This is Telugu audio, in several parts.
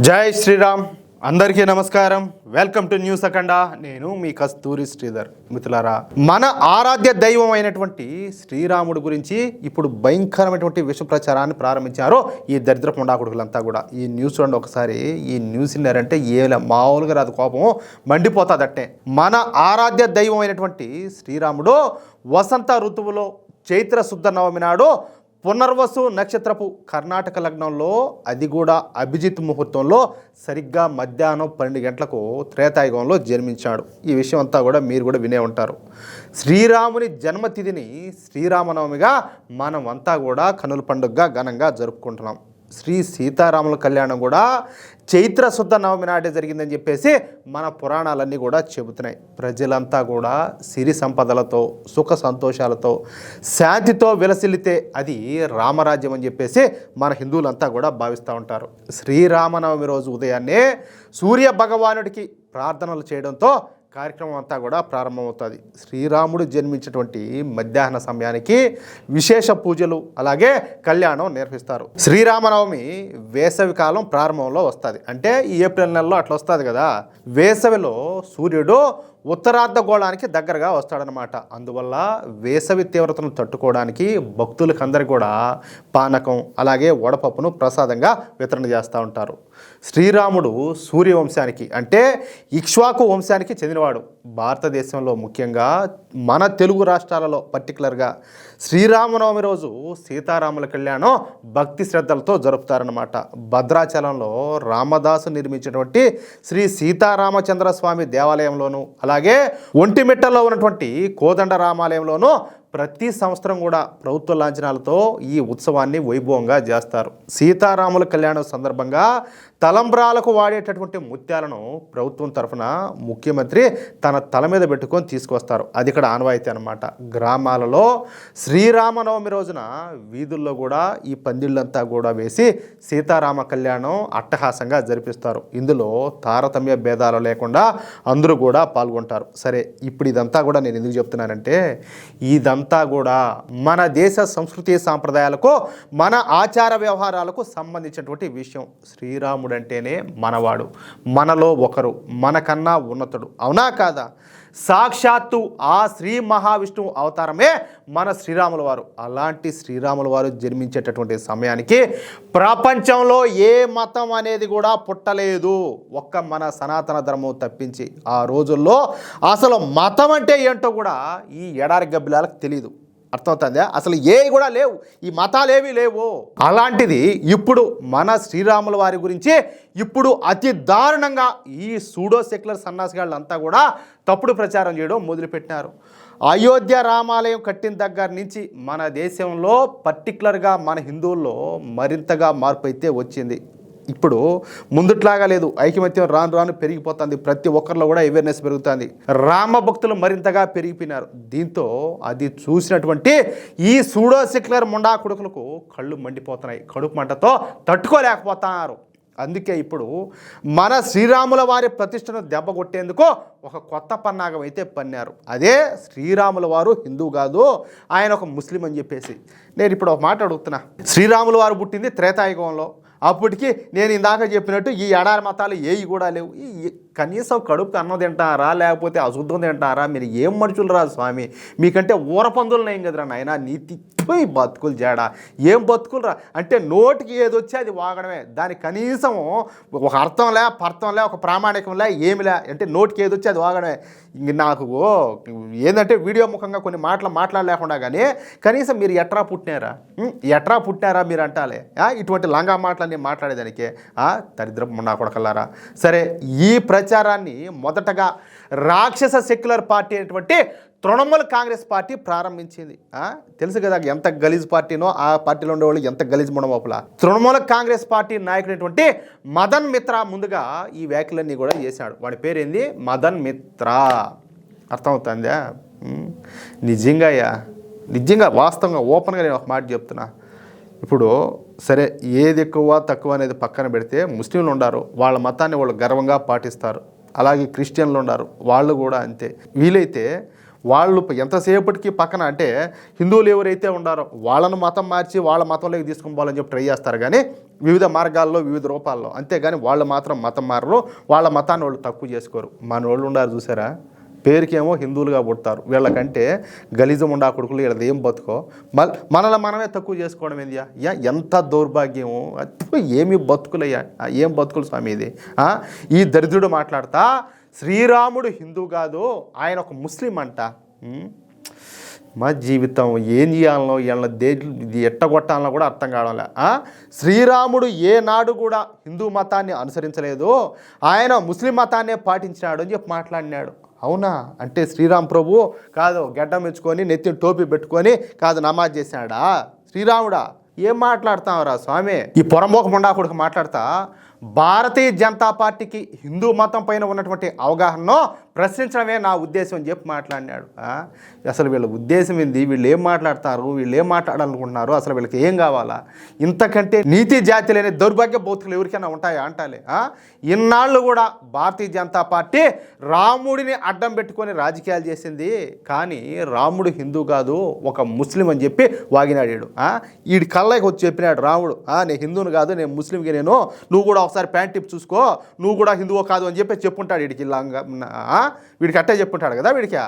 జై శ్రీరామ్. అందరికీ నమస్కారం. వెల్కమ్ టు న్యూస్ అఖండ నేను మీ కస్తూరి శ్రీధర్ మిత్రులారా. మన ఆరాధ్య దైవం అయినటువంటి శ్రీరాముడు గురించి ఇప్పుడు భయంకరమైనటువంటి విష ప్రచారాన్ని ప్రారంభించారు ఈ దరిద్ర పుండాకుడుకులంతా కూడా. ఈ న్యూస్ చూడండి ఒకసారి. ఈ న్యూస్ విన్నారంటే ఏల మామూలుగా రాదు కోపం. మండిపోతుందట్టే. మన ఆరాధ్య దైవం అయినటువంటి శ్రీరాముడు వసంత ఋతువులో చైత్ర శుద్ధ నవమి నాడు పునర్వసు నక్షత్రపు కర్ణాటక లగ్నంలో అది కూడా అభిజిత్ ముహూర్తంలో సరిగ్గా మధ్యాహ్నం పన్నెండు గంటలకు త్రేతాయుగంలో జన్మించాడు. ఈ విషయం అంతా కూడా మీరు కూడా వినే ఉంటారు. శ్రీరాముని జన్మతిథిని శ్రీరామనవమిగా మనం అంతా కూడా కనుల పండుగగా ఘనంగా జరుపుకుంటున్నాం. శ్రీ సీతారాముల కళ్యాణం కూడా చైత్ర శుద్ధ నవమి నాటే జరిగిందని చెప్పేసి మన పురాణాలన్నీ కూడా చెబుతున్నాయి. ప్రజలంతా కూడా సిరి సంపదలతో సుఖ సంతోషాలతో శాంతితో విలసిల్లితే అది రామరాజ్యం అని చెప్పేసి మన హిందువులంతా కూడా భావిస్తూ ఉంటారు. శ్రీరామనవమి రోజు ఉదయాన్నే సూర్య భగవానుడికి ప్రార్థనలు చేయడంతో కార్యక్రమం అంతా కూడా ప్రారంభమవుతుంది. శ్రీరాముడు జన్మించినటువంటి మధ్యాహ్న సమయానికి విశేష పూజలు అలాగే కళ్యాణం నిర్వహిస్తారు శ్రీరామనవమి వేసవి కాలం ప్రారంభంలో వస్తుంది. అంటే ఈ ఏప్రిల్ నెలలో అట్లా వస్తుంది కదా. వేసవిలో సూర్యుడు ఉత్తరార్ధగోళానికి దగ్గరగా వస్తాడనమాట అందువల్ల వేసవి తీవ్రతను తట్టుకోవడానికి భక్తులకు అందరికీ కూడా పానకం అలాగే వడపప్పును ప్రసాదంగా వితరణ చేస్తూ ఉంటారు. శ్రీరాముడు సూర్యవంశానికి అంటే ఇక్ష్వాకు వంశానికి చెందినవాడు. భారతదేశంలో ముఖ్యంగా మన తెలుగు రాష్ట్రాలలో పర్టికులర్గా శ్రీరామనవమి రోజు సీతారాముల కళ్యాణం భక్తి శ్రద్ధలతో జరుపుతారనమాట భద్రాచలంలో రామదాసు నిర్మించినటువంటి శ్రీ సీతారామచంద్ర స్వామి దేవాలయంలోను అలాగే అలాగే ఒంటిమిట్టలో ఉన్నటువంటి కోదండ రామాలయంలోనూ ప్రతి సంవత్సరం కూడా ప్రభుత్వ లాంఛనాలతో ఈ ఉత్సవాన్ని వైభవంగా చేస్తారు. సీతారాముల కళ్యాణం సందర్భంగా తలంబ్రాలకు వాడేటటువంటి ముత్యాలను ప్రభుత్వం తరఫున ముఖ్యమంత్రి తన తల మీద పెట్టుకొని తీసుకొస్తారు అది ఇక్కడ ఆనవాయితీ అనమాట గ్రామాలలో శ్రీరామనవమి రోజున వీధుల్లో కూడా ఈ పందిళ్ళంతా కూడా వేసి సీతారామ కళ్యాణం అట్టహాసంగా జరిపిస్తారు. ఇందులో తారతమ్య భేదాలు లేకుండా అందరూ కూడా పాల్గొంటారు. సరే ఇప్పుడు ఇదంతా కూడా నేను ఎందుకు చెప్తున్నానంటే ఇదంతా అంతా కూడా మన దేశ సంస్కృతి సాంప్రదాయాలకు మన ఆచార వ్యవహారాలకు సంబంధించినటువంటి విషయం. శ్రీరాముడు అంటేనే మనవాడు. మనలో ఒకరు మనకన్నా ఉన్నతుడు. అవునా కాదా? సాక్షాత్తు ఆ శ్రీ మహావిష్ణువు అవతారమే మన శ్రీరాముల వారు. అలాంటి శ్రీరాముల వారు జన్మించేటటువంటి సమయానికి ప్రపంచంలో ఏ మతం అనేది కూడా పుట్టలేదు. ఒక్క మన సనాతన ధర్మం తప్పించి ఆ రోజుల్లో అసలు మతం అంటే ఏంటో కూడా ఈ ఎడారి గబ్బిలాలకు తెలియదు అర్థమవుతుందా? అసలు ఏ కూడా లేవు. ఈ మతాలేవి లేవు. అలాంటిది ఇప్పుడు మన శ్రీరాముల వారి గురించి ఇప్పుడు అతి దారుణంగా ఈ సూడో సెక్యులర్ సన్నాసిగాళ్ళంతా కూడా తప్పుడు ప్రచారం చేయడం మొదలుపెట్టినారు. అయోధ్య రామాలయం కట్టిన దగ్గర నుంచి మన దేశంలో పర్టికులర్గా మన హిందువుల్లో మరింతగా మార్పు అయితే వచ్చింది. ఇప్పుడు ముందుట్లాగా లేదు. ఐకమత్యం రాను రాను పెరిగిపోతుంది. ప్రతి ఒక్కరిలో కూడా అవేర్నెస్ పెరుగుతుంది. రామ భక్తులు మరింతగా పెరిగిపోయినారు. దీంతో అది చూసినటువంటి ఈ సూడో సెక్యులర్ ముండా కొడుకులకు కళ్ళు మండిపోతున్నాయి. కడుపు మంటతో తట్టుకోలేకపోతున్నారు. అందుకే ఇప్పుడు మన శ్రీరాముల వారి ప్రతిష్టను దెబ్బ కొట్టేందుకు ఒక కొత్త పన్నాగం అయితే పన్నారు. అదే శ్రీరాముల వారు హిందూ కాదు ఆయన ఒక ముస్లిం అని చెప్పేసి. నేను ఇప్పుడు ఒక మాట అడుగుతున్నా. శ్రీరాముల వారు పుట్టింది త్రేతాయుగంలో. అప్పటికి నేను ఇందాక చెప్పినట్టు ఈ ఎడారి మతాలు ఏవి కూడా లేవు. ఈ కనీసం కడుపుకి అన్నం తింటారా లేకపోతే అశుద్ధం తింటారా? మీరు ఏం మనుషులు రా స్వామి? మీకంటే ఊరపందులు నయం కదరా నాయన? నీతి పోయి బతుకులు జాడా. ఏం బతుకులు రా? అంటే నోటికి ఏది అది వాగడమే. దాని కనీసం ఒక అర్థంలే పర్థంలే ఒక ప్రామాణికంలే ఏమిలే అంటే నోటికి ఏది అది వాగడమే. నాకు ఓ ఏంటంటే వీడియో ముఖంగా కొన్ని మాటలు మాట్లాడలేకుండా కానీ కనీసం మీరు ఎట్రా పుట్టినారా? ఎట్రా పుట్టినారా మీరు అంటాలే. ఇటువంటి లంగా మాటలన్నీ మాట్లాడేదానికి. దరిద్రం నా కొడకల్లారా. సరే ఈ ప్రచారాన్ని మొదటగా రాక్షస సెక్యులర్ పార్టీ అయినటువంటి తృణమూల్ కాంగ్రెస్ పార్టీ ప్రారంభించింది. తెలుసు కదా ఎంత గలీజ్ పార్టీనో ఆ పార్టీలో ఉండేవాళ్ళు ఎంత గలీజ్ ముడమోపల తృణమూల కాంగ్రెస్ పార్టీ నాయకుడైనటువంటి మదన్ మిత్ర ముందుగా ఈ వ్యాఖ్యలన్నీ కూడా చేశాడు. వాడి పేరేంది? మదన్ మిత్ర. అర్థమవుతుందా? నిజంగా నిజంగా వాస్తవంగా ఓపెన్గా నేను ఒక మాట చెప్తున్నా. ఇప్పుడు సరే ఏది ఎక్కువ తక్కువ అనేది పక్కన పెడితే ముస్లింలు ఉన్నారు వాళ్ళ మతాన్ని వాళ్ళు గర్వంగా పాటిస్తారు. అలాగే క్రిస్టియన్లు ఉన్నారు వాళ్ళు కూడా అంతే. వీలైతే వాళ్ళు ఎంతసేపటికి పక్కన అంటే హిందువులు ఎవరైతే ఉండారో వాళ్ళను మతం మార్చి వాళ్ళ మతంలోకి తీసుకుని పోవాలని చెప్పి ట్రై చేస్తారు. కానీ వివిధ మార్గాల్లో వివిధ రూపాల్లో. అంతేగాని వాళ్ళు మాత్రం మతం మారరు. వాళ్ళ మతాన్ని వాళ్ళు తక్కువ చేసుకోరు. మన వాళ్ళు ఉన్నారు చూసారా? పేరుకేమో హిందువులుగా పుడతారు. వీళ్ళకంటే గలీజం ఉండా కొడుకులు వీళ్ళది ఏం బతుకో? మళ్ళీ మనల్ని మనమే తక్కువ చేసుకోవడం ఏంది యా ఎంత దౌర్భాగ్యము? ఏమి బతుకులయ్యా? ఏం బతుకులు స్వామి ఇది? ఈ దరిద్రుడు మాట్లాడతా శ్రీరాముడు హిందూ కాదు ఆయన ఒక ముస్లిం అంట. మా జీవితం ఏం చేయాలనో వీళ్ళ దే ఇది ఎట్టగొట్టాలనో కూడా అర్థం కావడంలే. శ్రీరాముడు ఏనాడు కూడా హిందూ మతాన్ని అనుసరించలేదు. ఆయన ముస్లిం మతాన్నే పాటించినాడు అని చెప్పి మాట్లాడినాడు. అవునా? అంటే శ్రీరామ్ ప్రభు కాదు గడ్డం మెచ్చుకొని నెత్తిన టోపీ పెట్టుకొని కాదు నమాజ్ చేశాడా? శ్రీరాముడా ఏం మాట్లాడతావురా స్వామి? ఈ పొరమోక ముండాకుడికి మాట్లాడతా భారతీయ జనతా పార్టీకి హిందూ మతం పైన ఉన్నటువంటి అవగాహనను ప్రశ్నించడమే నా ఉద్దేశం అని చెప్పి మాట్లాడినాడు. అసలు వీళ్ళ ఉద్దేశం ఏంది? వీళ్ళు ఏం మాట్లాడతారు? వీళ్ళు ఏం మాట్లాడాలనుకుంటున్నారు? అసలు వీళ్ళకి ఏం కావాలా? ఇంతకంటే నీతి జాతి లేని దౌర్భాగ్య బౌద్ధులు ఎవరికైనా ఉంటాయా అంటాలే? ఇన్నాళ్ళు కూడా భారతీయ జనతా పార్టీ రాముడిని అడ్డం పెట్టుకొని రాజకీయాలు చేసింది. కానీ రాముడు హిందూ కాదు ఒక ముస్లిం అని చెప్పి వాగినాడు వీడు. ఆ? వీడి కళ్ళకి వచ్చి చెప్పినాడు రాముడు. ఆ? నేను హిందువుని కాదు నేను ముస్లింకి నేను నువ్వు కూడా ఒకసారి ప్యాంట్ టిప్ చూసుకో నువ్వు కూడా హిందువు కాదు అని చెప్పి చెప్పుంటాడు వీడికి ఇలా ఆ? వీడికి అట్టే చెప్పుంటాడు కదా వీడికి.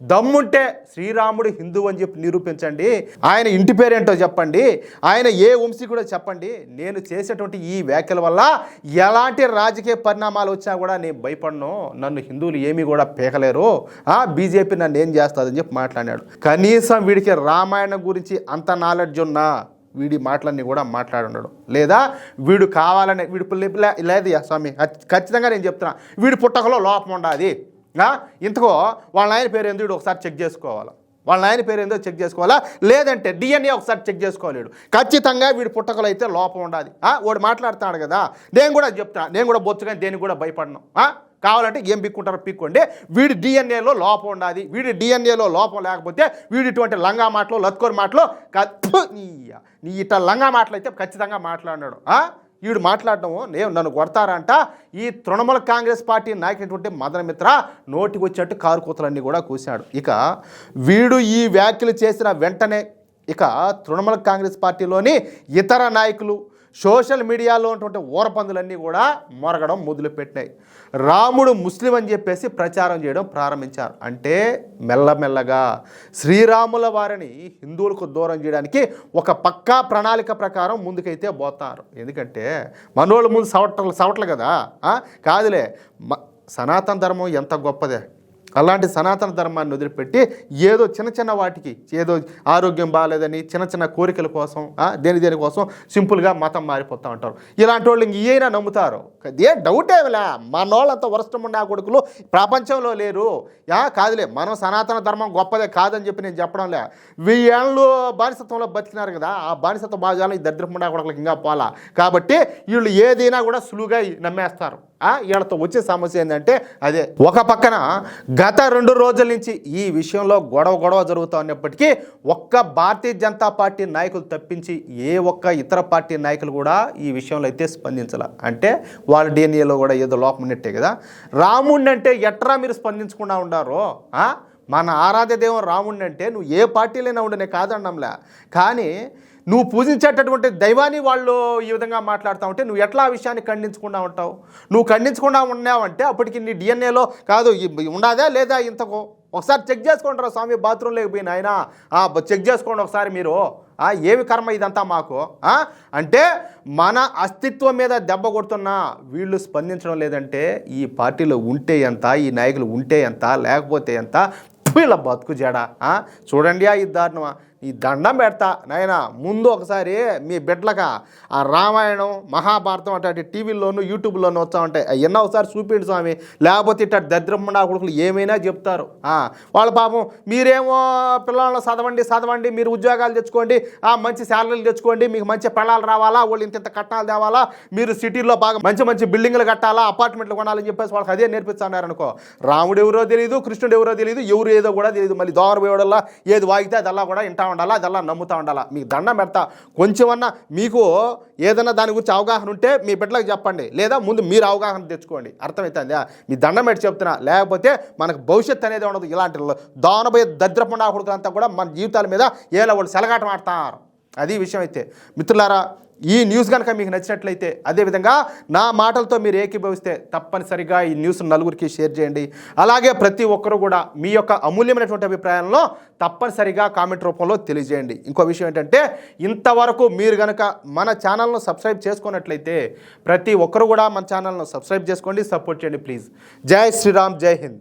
దమ్ముంటే శ్రీరాముడు హిందువు అని చెప్పి నిరూపించండి. ఆయన ఇంటి పేరేంటో చెప్పండి. ఆయన ఏ వంశీ కూడా చెప్పండి. నేను చేసేటువంటి ఈ వ్యాఖ్యల వల్ల ఎలాంటి రాజకీయ పరిణామాలు వచ్చినా కూడా నేను భయపడను. నన్ను హిందువులు ఏమీ కూడా పీకలేరు. ఆ బీజేపీ నన్ను ఏం చేస్తుందని చెప్పి మాట్లాడాడు కనీసం వీడికి రామాయణం గురించి అంత నాలెడ్జ్ ఉన్నా వీడి మాటలన్నీ కూడా మాట్లాడున్నాడు లేదా వీడు కావాలనే వీడు లేదు యా స్వామి ఖచ్చితంగా నేను చెప్తున్నా. వీడి పుట్టకలో లోపం ఉండాది. ఇంతకో వాళ్ళ నాయన పేరు ఎందుకు ఒకసారి చెక్ చేసుకోవాలి? వాళ్ళ నాయన పేరు ఏందో చెక్ చేసుకోవాలా? లేదంటే డిఎన్ఏ ఒకసారి చెక్ చేసుకోలేడు. ఖచ్చితంగా వీడి పుట్టకలు అయితే లోపం ఉండాలి. ఆ? వాడు మాట్లాడుతున్నాడు కదా. నేను కూడా చెప్తాను నేను కూడా బొచ్చుగా దేనికి కూడా భయపడను. కావాలంటే ఏం పిక్కుంటారో పిక్కోండి. వీడి డిఎన్ఏలో లోపం ఉండాలి. వీడి డిఎన్ఏలో లోపం లేకపోతే వీడి ఇటువంటి లంగా మాటలు లత్కోరి మాటలు కత్తు నీ నీ ఇట్ట లంగా మాటలు అయితే ఖచ్చితంగా మాట్లాడినాడు వీడు మాట్లాడడము నేను నన్ను కొడతారంట ఈ తృణమూల కాంగ్రెస్ పార్టీ నాయకునటువంటి మదన మిత్ర నోటికి వచ్చేట్టు కారు కూతలన్నీ కూడా కూశాడు ఇక వీడు ఈ వ్యాఖ్యలు చేసిన వెంటనే ఇక తృణమూల కాంగ్రెస్ పార్టీలోని ఇతర నాయకులు సోషల్ మీడియాలో ఉన్నటువంటి ఊరపందులన్నీ కూడా మొరగడం మొదలుపెట్టినాయి. రాముడు ముస్లిం అని చెప్పేసి ప్రచారం చేయడం ప్రారంభించారు. అంటే మెల్లమెల్లగా శ్రీరాముల వారిని హిందువులకు దూరం చేయడానికి ఒక పక్కా ప్రణాళిక ప్రకారం ముందుకైతే పోతారు. ఎందుకంటే మనోళ్ళు ముందు సవటలు సవటలు కదా? కాదులే. మ- సనాతన ధర్మం ఎంత గొప్పదే? అలాంటి సనాతన ధర్మాన్ని వదిలిపెట్టి ఏదో చిన్న చిన్న వాటికి ఏదో ఆరోగ్యం బాగాలేదని చిన్న చిన్న కోరికల కోసం దేని దేని కోసం సింపుల్గా మతం మారిపోతూ ఉంటారు. ఇలాంటి వాళ్ళు ఇంక ఈయన నమ్ముతారు? ఏ డౌట్ ఏమిలే మనోళ్ళంత వరష్టం ఉన్న కొడుకులు. ప్రపంచంలో లేరు. యా కాదులే. మనం సనాతన ధర్మం గొప్పదే కాదని చెప్పి నేను చెప్పడంలే వీళ్ళు బానిసత్వంలో బతికినారు కదా. ఆ బానిసత్వ భాగాలు ఈ దరిద్రపుండా కొడుకులకు ఇంకా పోలా కాబట్టి వీళ్ళు ఏదైనా కూడా సులువుగా నమ్మేస్తారు. వీళ్ళతో వచ్చే సమస్య ఏంటంటే అదే. ఒక పక్కన గత రెండు రోజుల నుంచి ఈ విషయంలో గొడవ గొడవ జరుగుతూ ఉన్నప్పటికీ ఒక్క భారతీయ జనతా పార్టీ నాయకులు తప్పించి ఏ ఒక్క ఇతర పార్టీ నాయకులు కూడా ఈ విషయంలో అయితే స్పందించాల. అంటే వాళ్ళ డిఎన్ఏలో కూడా ఏదో లోపం ఉన్నట్టే కదా. రాముడిని అంటే ఎట్రా మీరు స్పందించకుండా ఉండారో? మన ఆరాధ్య దేవం రాముడిని అంటే నువ్వు ఏ పార్టీలైనా ఉండనే కాదన్నంలా. కానీ నువ్వు పూజించేటటువంటి దైవాన్ని వాళ్ళు ఈ విధంగా మాట్లాడుతూ ఉంటే నువ్వు ఎట్లా ఆ విషయాన్ని ఖండించకుండా ఉంటావు? నువ్వు ఖండించకుండా ఉన్నావంటే అప్పటికి నీ డిఎన్ఏలో కాదు ఈ- ఉన్నదా లేదా ఇంతకు? ఒకసారి చెక్ చేసుకుంటారు స్వామి బాత్రూమ్ పోయిన ఆయన చెక్ చేసుకోండి ఒకసారి మీరు. ఆ, ఏమి కర్మ ఇదంతా మాకు? అంటే మన అస్తిత్వం మీద దెబ్బ కొడుతున్నా వీళ్ళు స్పందించడం లేదంటే ఈ పార్టీలో ఉంటే ఎంత ఈ నాయకులు ఉంటే ఎంత లేకపోతే ఎంత? వీళ్ళ బతుకు జడ. చూడండి ఆ ఈ దారుణమా. ఈ దండం పెడతా. నాయన ముందు ఒకసారి మీ బిడ్డలక ఆ రామాయణం మహాభారతం అటు టీవీలోనూ యూట్యూబ్లోనూ వస్తూ ఉంటాయి. అవన్నీ ఒకసారి చూపిండు స్వామి. లేకపోతే ఇట్ట దరిద్రమ్మడా కొడుకులు ఏమైనా చెప్తారు. వాళ్ళ పాపం మీరేమో పిల్లలను చదవండి చదవండి మీరు ఉద్యోగాలు తెచ్చుకోండి మంచి శాలరీలు తెచ్చుకోండి మీకు మంచి పెళ్ళాలు రావాలా వాళ్ళు ఇంత ఇంత కట్టాలు తేవాలా మీరు సిటీలో బాగా మంచి మంచి బిల్డింగ్లు కట్టాలా అపార్ట్మెంట్లు కొనాలని చెప్పేసి వాళ్ళకి అదే నేర్పిస్తున్నారనుకో రాముడు ఎవరో తెలియదు కృష్ణుడు ఎవరో తెలియదు ఎవరు ఏదో కూడా తెలియదు మళ్ళీ దోమర పోయడల్లా ఏది వాగితే అదల్లా కూడా వింటా ఉండాలా అదల్లా నమ్ముతా ఉండాలా? మీకు దండం పెడతా. కొంచెమన్నా మీకు ఏదైనా దాని గురించి అవగాహన ఉంటే మీ బిడ్డలకు చెప్పండి. లేదా ముందు మీరు అవగాహన తెచ్చుకోండి. అర్థమవుతుందా మీ దండం పెట్టి చెప్తున్నా. లేకపోతే మనకు భవిష్యత్తు అనేది ఉండదు. ఇలాంటి దానబోయే దరిద్రపుండా కొడుకులంతా కూడా మన జీవితాల మీద ఏలా వాళ్ళు సెలగాటం ఆడతారు. అది విషయం అయితే. మిత్రులారా ఈ న్యూస్ కనుక మీకు నచ్చినట్లయితే అదేవిధంగా నా మాటలతో మీరు ఏకీభవిస్తే తప్పనిసరిగా ఈ న్యూస్ నలుగురికి షేర్ చేయండి. అలాగే ప్రతి ఒక్కరు కూడా మీ యొక్క అమూల్యమైనటువంటి అభిప్రాయాలను తప్పనిసరిగా కామెంట్ రూపంలో తెలియజేయండి. ఇంకో విషయం ఏంటంటే ఇంతవరకు మీరు కనుక మన ఛానల్ను సబ్స్క్రైబ్ చేసుకున్నట్లయితే ప్రతి ఒక్కరు కూడా మన ఛానల్ను సబ్స్క్రైబ్ చేసుకోండి సపోర్ట్ చేయండి ప్లీజ్. జై శ్రీరామ్ జై హింద్.